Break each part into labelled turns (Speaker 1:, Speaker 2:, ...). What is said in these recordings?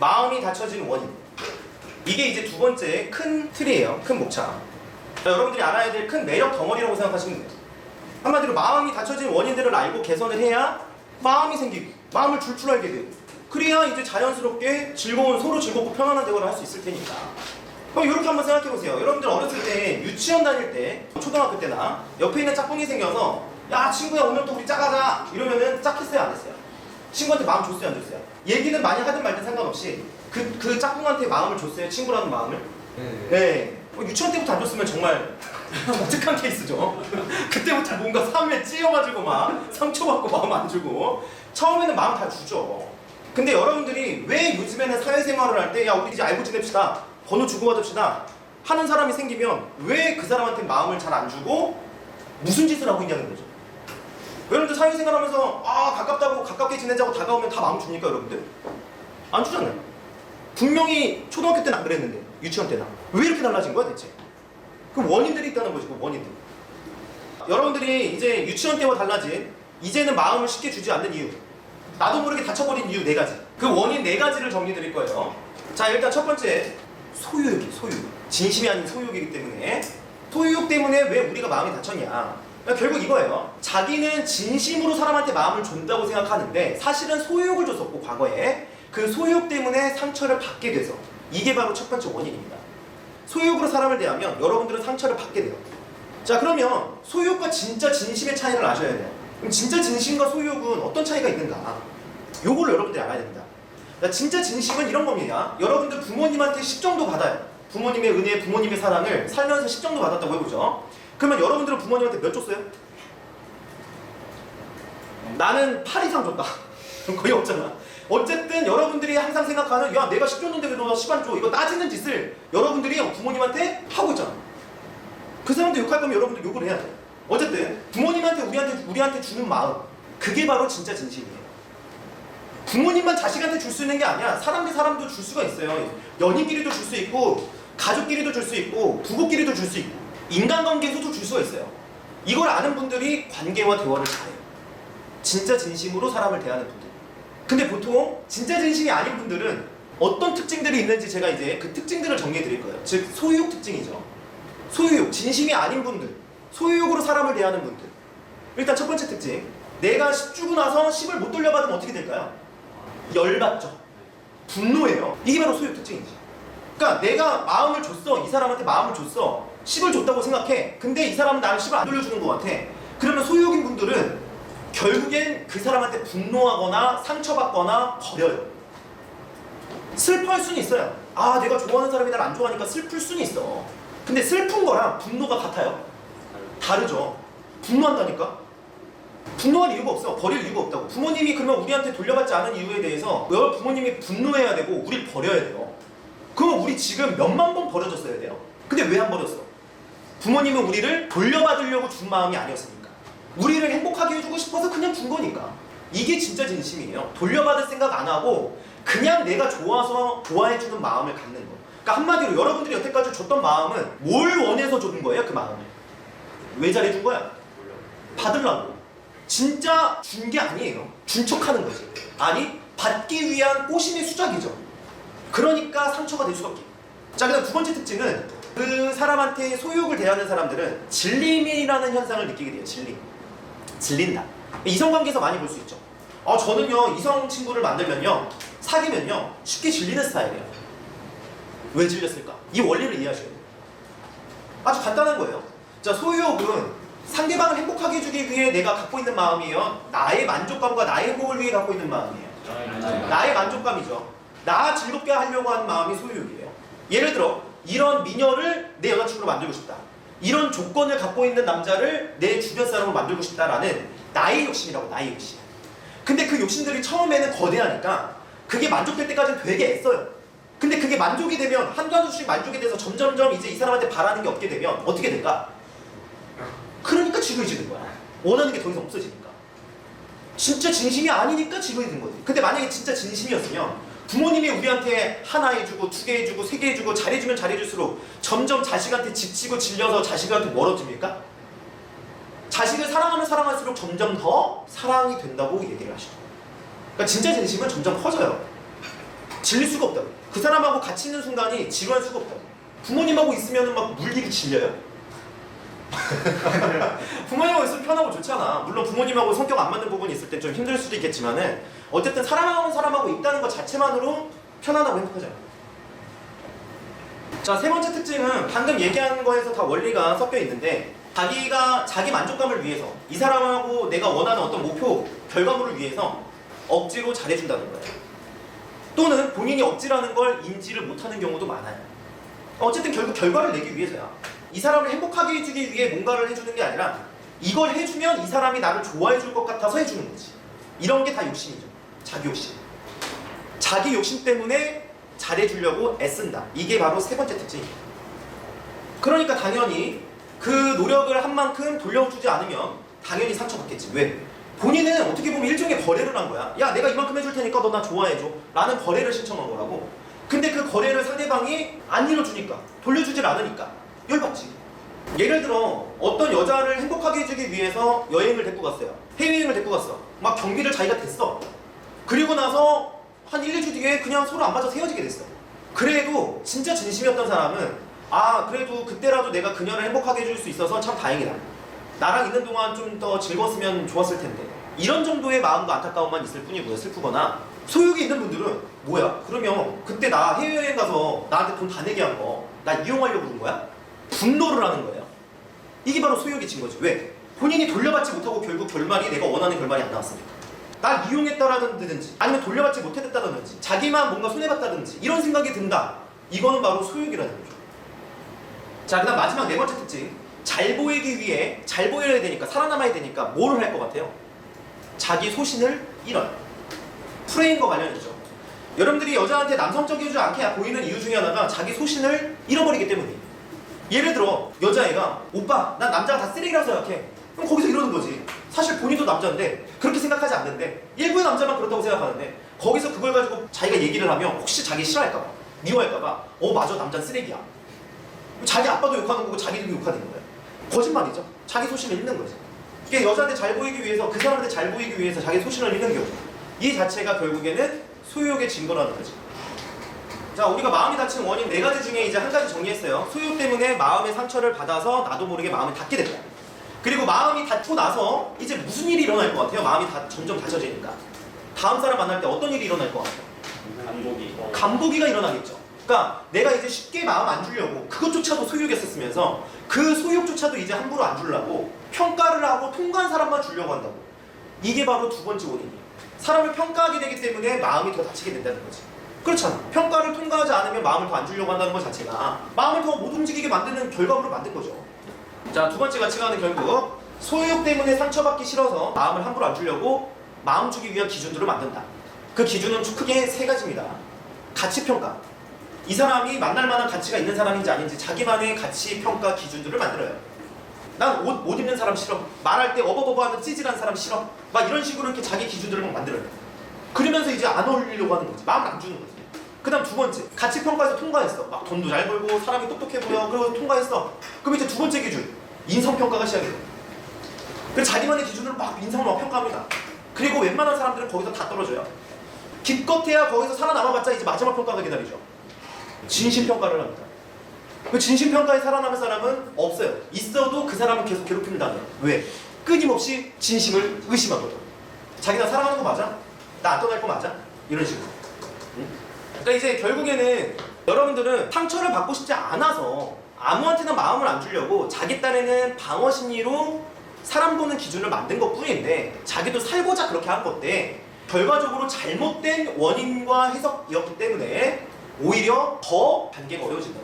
Speaker 1: 마음이 닫혀진 원인. 이게 이제 두 번째 큰 틀이에요. 큰 목차. 자, 여러분들이 알아야 될 큰 매력 덩어리라고 생각하시면 돼요. 한마디로 마음이 닫혀진 원인들을 알고 개선을 해야 마음이 생기고 마음을 줄줄 알게 되고 그래야 이제 자연스럽게 즐거운 서로 즐겁고 편안한 대화를 할 수 있을 테니까 그럼 이렇게 한번 생각해 보세요 여러분들 어렸을 때 유치원 다닐 때 초등학교 때나 옆에 있는 짝꿍이 생겨서 야 친구야 오늘부터 우리 짝하자 이러면은 짝했어요 안 했어요? 친구한테 마음 줬어요 안 줬어요? 얘기는 많이 하든 말든 상관없이 그, 그 짝꿍한테 마음을 줬어요 친구라는 마음을 네. 뭐 유치원 때부터 안 줬으면 정말 독특한 케이스죠. 그때부터 뭔가 삶에 찌여가지고 막 상처받고 마음 안 주고 처음에는 마음 다 주죠. 근데 여러분들이 왜 요즘에는 사회생활을 할 때 야 우리 이제 알고 지냅시다 번호 주고받읍시다 하는 사람이 생기면 왜 그 사람한테 마음을 잘 안 주고 무슨 짓을 하고 있냐는 거죠. 여러분들 사회생활 하면서 아 가깝다고 가깝게 지내자고 다가오면 다 마음 줍니까 여러분들? 안 주잖아요. 분명히 초등학교 때는 안 그랬는데 유치원 때나 왜 이렇게 달라진 거야 대체? 그 원인들이 있다는 거지 그 원인들. 여러분들이 이제 유치원 때와 달라진 이제는 마음을 쉽게 주지 않는 이유 나도 모르게 다쳐버린 이유 네 가지 그 원인 네 가지를 정리 드릴 거예요 자 일단 첫 번째 소유욕이 소유욕 진심이 아닌 소유욕이기 때문에 소유욕 때문에 왜 우리가 마음이 다쳤냐 결국 이거예요 자기는 진심으로 사람한테 마음을 준다고 생각하는데 사실은 소유욕을 줬었고 과거에 그 소유욕 때문에 상처를 받게 돼서 이게 바로 첫 번째 원인입니다 소유욕으로 사람을 대하면 여러분들은 상처를 받게 돼요 자 그러면 소유욕과 진짜 진심의 차이를 아셔야 돼요. 그럼 진짜 진심과 소유욕은 어떤 차이가 있는가? 요걸 여러분들이 알아야 됩니다. 자, 진짜 진심은 이런 겁니다. 여러분들 부모님한테 10 정도 받아요. 부모님의 은혜, 부모님의 사랑을 살면서 10 정도 받았다고 해보죠. 그러면 여러분들은 부모님한테 몇 줬어요? 나는 8 이상 줬다. 그럼 거의 없잖아. 어쨌든 여러분들이 항상 생각하는 야 내가 10 줬는데 왜 너가 10안 줘? 이거 따지는 짓을 여러분들이 부모님한테 하고 있잖아. 그 사람도 욕할 거면 여러분들 욕을 해야 돼. 어쨌든 부모님한테 우리한테 우리한테 주는 마음 그게 바로 진짜 진심이에요. 부모님만 자식한테 줄 수 있는 게 아니야. 사람 대 사람도 줄 수가 있어요. 연인끼리도 줄 수 있고 가족끼리도 줄 수 있고 부부끼리도 줄 수 있고 인간관계에서도 줄 수가 있어요. 이걸 아는 분들이 관계와 대화를 잘해요. 진짜 진심으로 사람을 대하는 분들. 근데 보통 진짜 진심이 아닌 분들은 어떤 특징들이 있는지 제가 이제 그 특징들을 정리해 드릴 거예요. 즉 소유욕 특징이죠. 소유욕, 진심이 아닌 분들, 소유욕으로 사람을 대하는 분들. 일단 첫 번째 특징. 내가 10 주고 나서 10을 못 돌려받으면 어떻게 될까요? 열받죠. 분노해요. 이게 바로 소유욕 특징이지. 그러니까 내가 마음을 줬어. 이 사람한테 마음을 줬어. 10을 줬다고 생각해. 근데 이 사람은 나를 10을 안 돌려주는 것 같아. 그러면 소유욕인 분들은 결국엔 그 사람한테 분노하거나 상처받거나 버려요. 슬퍼할 수는 있어요. 아, 내가 좋아하는 사람이 날 안 좋아하니까 슬플 수는 있어. 근데 슬픈 거랑 분노가 같아요? 다르죠. 분노한다니까? 분노할 이유가 없어. 버릴 이유가 없다고. 부모님이 그러면 우리한테 돌려받지 않은 이유에 대해서 왜 부모님이 분노해야 되고 우리를 버려야 돼요. 그러면 우리 지금 몇만 번 버려졌어야 돼요. 근데 왜 안 버렸어? 부모님은 우리를 돌려받으려고 준 마음이 아니었으니까. 우리를 행복하게 해주고 싶어서 그냥 준 거니까. 이게 진짜 진심이에요. 돌려받을 생각 안 하고 그냥 내가 좋아서 좋아해주는 마음을 갖는 거. 그러니까 한마디로 여러분들이 여태까지 줬던 마음은 뭘 원해서 줬는 거예요? 그 마음을. 왜 잘해준 거야? 받으려고. 진짜 준 게 아니에요. 준 척하는 거지. 아니 받기 위한 꼬심의 수작이죠. 그러니까 상처가 될 수밖에. 자, 그다음 두 번째 특징은 그 사람한테 소유욕을 대하는 사람들은 질림이라는 현상을 느끼게 돼요. 질림. 질린다. 이성관계에서 많이 볼 수 있죠. 아, 저는요 이성 친구를 만들면요 사귀면요 쉽게 질리는 스타일이에요. 왜 질렸을까? 이 원리를 이해하셔야 돼요. 아주 간단한 거예요. 자, 소유욕은 상대방을 행복하게 해주기 위해 내가 갖고 있는 마음이에요. 나의 만족감과 나의 행복을 위해 갖고 있는 마음이에요. 나의 만족감이죠. 나 즐겁게 하려고 하는 마음이 소유욕이에요. 예를 들어 이런 미녀를 내 여자친구로 만들고 싶다. 이런 조건을 갖고 있는 남자를 내 주변 사람으로 만들고 싶다라는 나의 욕심이라고 나의 욕심. 근데 그 욕심들이 처음에는 거대하니까 그게 만족될 때까지는 되게 애써요. 근데 그게 만족이 되면 한두씩 만족이 돼서 점점점 이제 이 사람한테 바라는 게 없게 되면 어떻게 될까? 그러니까 지루해지는 거야. 원하는 게 더 이상 없어지니까. 진짜 진심이 아니니까 지루해지는 거지. 근데 만약에 진짜 진심이었으면 부모님이 우리한테 하나 해주고 두 개 해주고 세 개 해주고 잘해주면 잘해줄수록 점점 자식한테 지치고 질려서 자식한테 멀어집니까? 자식을 사랑하면 사랑할수록 점점 더 사랑이 된다고 얘기를 하시고 그러니까 진짜 진심은 점점 커져요. 질릴 수가 없다고. 그 사람하고 같이 있는 순간이 지루할 수가 없다고. 부모님하고 있으면 막 물리기 질려요. 부모님하고 있으면 편하고 좋잖아. 물론 부모님하고 성격 안 맞는 부분이 있을 때좀 힘들 수도 있겠지만은 어쨌든 사랑하는 사람하고 있다는 것 자체만으로 편안하고 행복하잖아. 자, 세 번째 특징은 방금 얘기한 거에서 다 원리가 섞여 있는데 자기가 자기 만족감을 위해서 이 사람하고 내가 원하는 어떤 목표, 결과물을 위해서 억지로 잘해준다는 거예요. 또는 본인이 억지라는 걸 인지를 못하는 경우도 많아요. 어쨌든 결국 결과를 내기 위해서야. 이 사람을 행복하게 해주기 위해 뭔가를 해주는 게 아니라 이걸 해주면 이 사람이 나를 좋아해 줄 것 같아서 해주는 거지. 이런 게 다 욕심이죠. 자기 욕심. 자기 욕심 때문에 잘해주려고 애쓴다. 이게 바로 세 번째 특징이에요. 그러니까 당연히 그 노력을 한 만큼 돌려주지 않으면 당연히 상처받겠지. 왜? 본인은 어떻게 보면 일종의 거래를 한 거야. 야, 내가 이만큼 해줄 테니까 너 나 좋아해줘. 라는 거래를 신청한 거라고. 근데 그 거래를 상대방이 안 이뤄주니까, 돌려주질 않으니까 열받지. 예를 들어 어떤 여자를 행복하게 해주기 위해서 여행을 데리고 갔어요. 해외여행을 데리고 갔어. 막 경비를 자기가 됐어. 그리고 나서 한 1, 2주 뒤에 그냥 서로 안 맞아서 헤어지게 됐어. 그래도 진짜 진심이었던 사람은 아 그래도 그때라도 내가 그녀를 행복하게 해줄 수 있어서 참 다행이다. 나랑 있는 동안 좀 더 즐거웠으면 좋았을 텐데. 이런 정도의 마음과 안타까움만 있을 뿐이고요. 슬프거나 소욕이 있는 분들은 뭐야? 그러면 그때 나 해외여행 가서 나한테 돈 다 내게 한 거 나 이용하려고 그런 거야? 분노를 하는 거예요. 이게 바로 소욕이 진 거지. 왜? 본인이 돌려받지 못하고 결국 결말이 내가 원하는 결말이 안 나왔으니까. 날 이용했다라든지 아니면 돌려받지 못했다든지 자기만 뭔가 손해봤다든지 이런 생각이 든다. 이거는 바로 소욕이라는 거죠. 자, 그 다음 마지막 네 번째 특징. 잘 보이기 위해 잘 보여야 되니까 살아남아야 되니까 뭐를 할것 같아요? 자기 소신을 잃어요. 프레임과 관련이죠. 여러분들이 여자한테 남성적이지 않게 보이는 이유 중에 하나가 자기 소신을 잃어버리기 때문이에요. 예를 들어 여자애가 오빠 난 남자가 다 쓰레기라고 생각해. 그럼 거기서 이러는 거지. 사실 본인도 남자인데 그렇게 생각하지 않는데 일부의 남자만 그렇다고 생각하는데 거기서 그걸 가지고 자기가 얘기를 하면 혹시 자기 싫어할까봐 미워할까봐 어 맞아 남자는 쓰레기야. 자기 아빠도 욕하는 거고 자기도 욕하는 거예요. 거짓말이죠. 자기 소신을 잃는 거지. 이게 여자한테 잘 보이기 위해서 그 사람한테 잘 보이기 위해서 자기 소신을 잃는 경우 이 자체가 결국에는 소유욕의 증거라는 거지. 자, 우리가 마음이 다친 원인 네 가지 중에 이제 한 가지 정리했어요. 소유 때문에 마음의 상처를 받아서 나도 모르게 마음이 닫게 됐다. 그리고 마음이 닫고 나서 이제 무슨 일이 일어날 것 같아요? 마음이 다, 점점 닫혀지니까. 다음 사람 만날 때 어떤 일이 일어날 것 같아요?
Speaker 2: 간복이
Speaker 1: 간보기가 일어나겠죠. 그러니까 내가 이제 쉽게 마음 안 주려고 그것조차도 소유욕이었으면서 그 소유욕조차도 이제 함부로 안 주려고 평가를 하고 통과한 사람만 주려고 한다고. 이게 바로 두 번째 원인이에요. 사람을 평가하게 되기 때문에 마음이 더 다치게 된다는 거지. 그렇잖아. 평가를 통과하지 않으면 마음을 더 안 주려고 한다는 것 자체가 마음을 더 못 움직이게 만드는 결과물을 만든 거죠. 자, 두 번째 가치관은 결국 소유욕 때문에 상처받기 싫어서 마음을 함부로 안 주려고 마음 주기 위한 기준들을 만든다. 그 기준은 크게 세 가지입니다. 가치 평가. 이 사람이 만날 만한 가치가 있는 사람인지 아닌지 자기만의 가치 평가 기준들을 만들어요. 난 옷 못 입는 사람 싫어. 말할 때 어버버버하는 찌질한 사람 싫어. 막 이런 식으로 이렇게 자기 기준들을 막 만들어요. 그러면서 이제 안 어울리려고 하는 거지. 마음을 안 주는 거지. 그 다음 두 번째 가치 평가에서 통과했어. 막 돈도 잘 벌고 사람이 똑똑해 보여. 그리고 통과했어. 그럼 이제 두 번째 기준 인성 평가가 시작해요. 그 자기만의 기준으로 막 인성을 막 평가합니다. 그리고 웬만한 사람들은 거기서 다 떨어져요. 기껏해야 거기서 살아남아봤자 이제 마지막 평가가 기다리죠. 진심 평가를 합니다. 그 진심 평가에 살아남은 사람은 없어요. 있어도 그 사람은 계속 당해요. 왜? 끊임없이 진심을 의심하거든. 자기 나 사랑하는 거 맞아? 나 안 떠날 거 맞아? 이런 식으로. 응? 그러니까 이제 결국에는 여러분들은 상처를 받고 싶지 않아서 아무한테나 마음을 안 주려고 자기 딴에는 방어 심리로 사람 보는 기준을 만든 것 뿐인데 자기도 살고자 그렇게 한 건데 결과적으로 잘못된 원인과 해석이었기 때문에 오히려 더 단계가 어려워진다.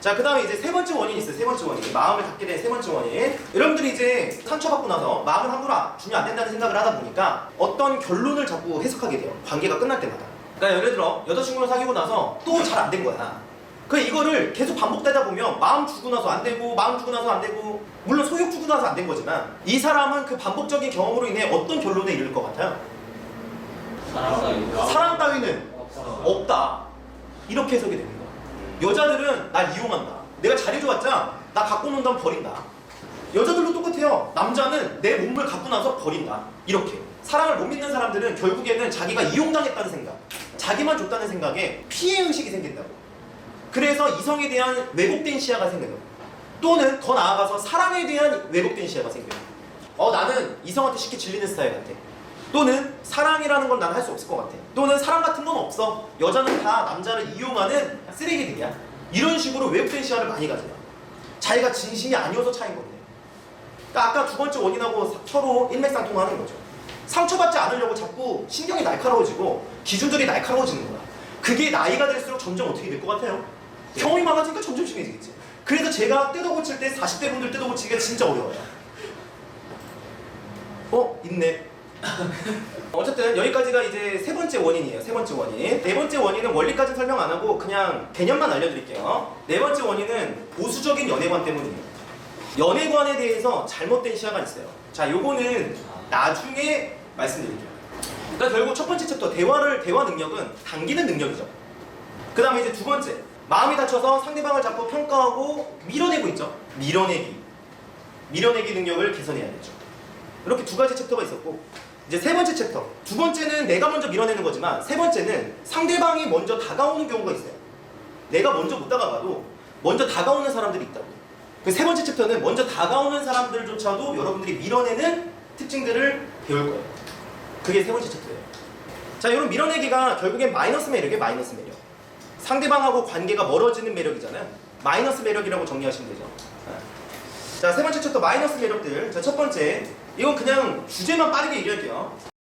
Speaker 1: 자, 그 다음에 이제 세 번째 원인이 있어요. 세 번째 원인. 마음을 닫게 된 세 번째 원인. 여러분들이 이제 상처받고 나서 마음을 함부로 안- 주면 안 된다는 생각을 하다 보니까 어떤 결론을 자꾸 해석하게 돼요. 관계가 끝날 때마다. 그러니까 예를 들어 여자친구를 사귀고 나서 또 잘 안 된 거야. 그 이거를 계속 반복되다 보면 마음 주고 나서 안 되고 마음 주고 나서 안 되고 물론 소욕 주고 나서 안 된 거지만 이 사람은 그 반복적인 경험으로 인해 어떤 결론에 이를 것 같아요?
Speaker 2: 사랑
Speaker 1: 따위는 없다. 이렇게 해석이 거야. 여자들은 날 이용한다. 내가 잘해줘봤자 나 갖고 논다면 버린다. 여자들도 똑같아요. 남자는 내 몸을 갖고 나서 버린다. 이렇게. 사랑을 못 믿는 사람들은 결국에는 자기가 이용당했다는 생각. 자기만 좋다는 생각에 피해 의식이 생긴다고. 그래서 이성에 대한 왜곡된 시야가 생겨요. 또는 더 나아가서 사랑에 대한 왜곡된 시야가 생겨요. 어 나는 이성한테 쉽게 질리는 스타일 같아. 또는 사랑이라는 건 난 할 수 없을 것 같아. 또는 사랑 같은 건 없어. 여자는 다 남자를 이용하는 쓰레기들이야. 이런 식으로 왜곡된 시야를 많이 가져요. 자기가 진심이 아니어서 차인 건데. 그러니까 아까 두 번째 원인하고 사- 서로 일맥상통하는 거죠. 상처받지 않으려고 자꾸 신경이 날카로워지고 기준들이 날카로워지는 거야. 그게 나이가 들수록 점점 어떻게 될 것 같아요? 경험이 많아지니까 점점 심해지겠지. 그래서 제가 뜯어 고칠 때 40대 분들 뜯어 고치기가 진짜 어려워요. 어? 있네. 어쨌든 여기까지가 이제 세 번째 원인이에요. 세 번째 원인. 네 번째 원인은 원리까지 설명 안 하고 그냥 개념만 알려드릴게요. 네 번째 원인은 보수적인 연애관 때문이에요. 연애관에 대해서 잘못된 시야가 있어요. 자, 요거는 나중에 말씀드릴게요. 그러니까 결국 첫 번째 챕터 대화를 대화 능력은 당기는 능력이죠. 그 다음에 이제 두 번째 마음이 다쳐서 상대방을 자꾸 평가하고 밀어내고 있죠. 밀어내기. 밀어내기 능력을 개선해야 되죠. 이렇게 두 가지 챕터가 있었고 이제 세 번째 챕터 두 번째는 내가 먼저 밀어내는 거지만 세 번째는 상대방이 먼저 다가오는 경우가 있어요. 내가 먼저 못 다가가도 먼저 다가오는 사람들이 있다고. 그 세 번째 챕터는 먼저 다가오는 사람들조차도 여러분들이 밀어내는 특징들을 배울 거예요. 그게 세 번째 챕터예요. 자, 이런 밀어내기가 결국엔 마이너스 매력이에요, 마이너스 매력. 상대방하고 관계가 멀어지는 매력이잖아요. 마이너스 매력이라고 정리하시면 되죠. 자, 세 번째 챕터 마이너스 매력들. 자, 첫 번째. 이건 그냥 주제만 빠르게 얘기할게요.